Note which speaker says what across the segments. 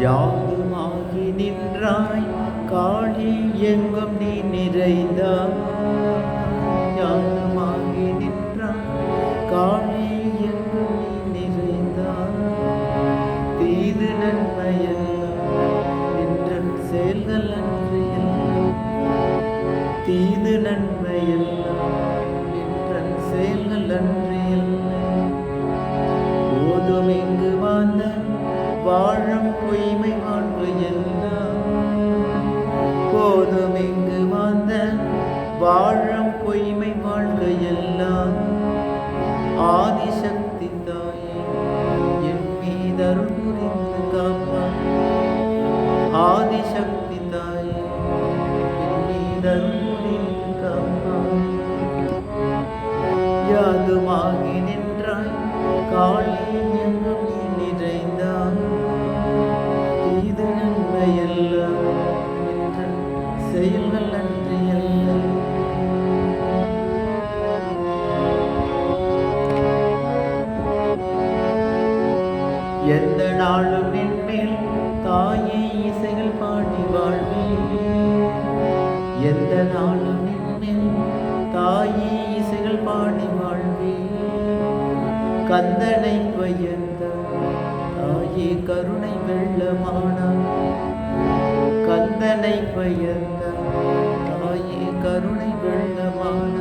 Speaker 1: யாதுமாகி நின்றாய்? காளி எங்கும் நீ நிறைந்தாய். யாதுமாகி நின்றாய்? காளி எங்கும் நீ நிறைந்தாய். தீது நன்மையெல்லாம் என்ற செயல்கள் அன்று எல்லாம். தீது நன்மை வாழும் பொய்மை வாழ்வு எல்லாம். ஆதிசக்தி தாயே என் மீதருள் புரிந்து காப்பாய் ஆதிசக்தி தாயே என் மீதருள் புரிந்து காப்பாய் யாதுமாகி நின்றாய் காளி எந்த நாளும் நின்மேல் தாயே இசைகள் பாடி வாழ்வே எந்த நாளும் நின்மேல் தாயே இசைகள் பாடி வாழ்வே கந்தனை பயந்த தாயே கருணை வெள்ளமானான் கந்தனை பயந்த தாயே கருணை வெள்ளமான.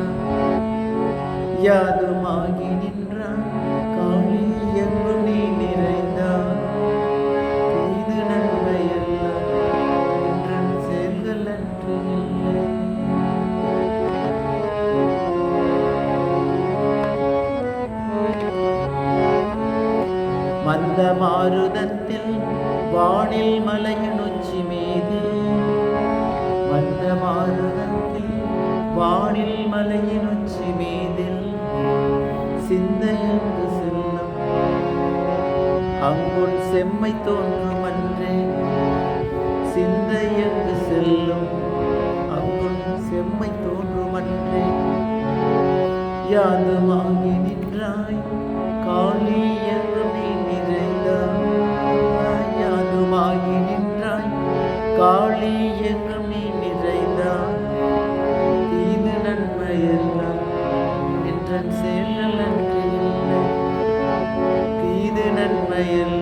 Speaker 1: யாதுமாகி நின்றான் மந்த மாருதத்தில் வானில் மலையின் உச்சி மீது. மந்த மாருதத்தில் வானில் மலையின் உச்சி மீதில் சிந்தையங்கு செல்லும். அங்குன் செம்மை தோன்றும் அன்றே சிந்தையங்கு செல்லும். அங்குன் செம்மை தோன்றும் அன்றே. யாதுமாகி நின்றாய் காளி நன்மையில்